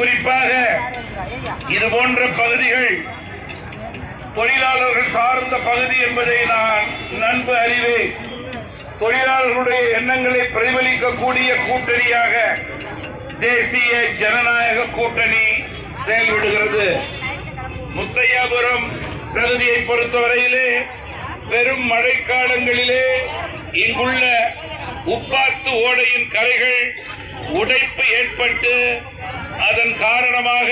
குறிப்பாக இது போன்ற பகுதிகள் தொழிலாளர்கள் சார்ந்த பகுதி என்பதை நான் நன்கு அறிவேன் தொழிலாளர்களுடைய எண்ணங்களை பிரதிபலிக்கக்கூடிய கூட்டணியாக தேசிய ஜனநாயக கூட்டணி செயல்படுகிறது. முத்தையாபுரம் பகுதியை பொறுத்தவரையிலே பெரும் மழைக்காலங்களிலே இங்குள்ள உப்பாத்து ஓடையின் கரைகள் உடைப்பு ஏற்பட்டு அதன் காரணமாக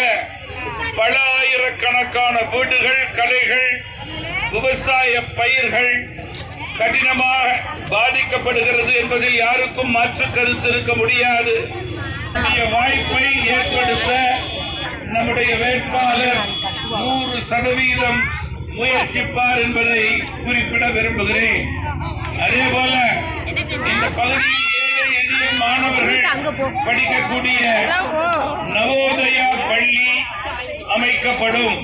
பல ஆயிரக்கணக்கான வீடுகள் கடைகள் விவசாய பயிர்கள் கடினமாக பாதிக்கப்படுகிறது என்பதில் யாருக்கும் மாற்று கருத்து இருக்க முடியாது. வாய்ப்பை ஏற்படுத்த நம்முடைய வேட்பாளர் நூறு சதவீதம் முயற்சிப்பார் என்பதை குறிப்பிட விரும்புகிறேன். அதே போல இந்த பகுதியில் எளிய மாணவர்கள் படிக்கக்கூடிய நவோதயா பள்ளி அமைக்கப்படும்.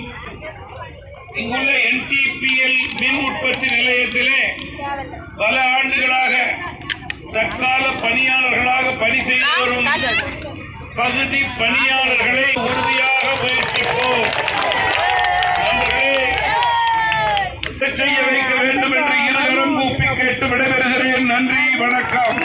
இங்குள்ள என்டிபிஎல் மின் உற்பத்தி நிலையத்திலே பல ஆண்டுகளாக தற்கால பணியாளர்களாக பணி செய்து வரும் பகுதி பணியாளர்களை உறுதியாக முயற்சிப்போம் செய்ய வைக்க வேண்டும் என்று இருகரம் கூப்பி கேட்டு விடைபெறுகிறேன் நன்றி வணக்கம்.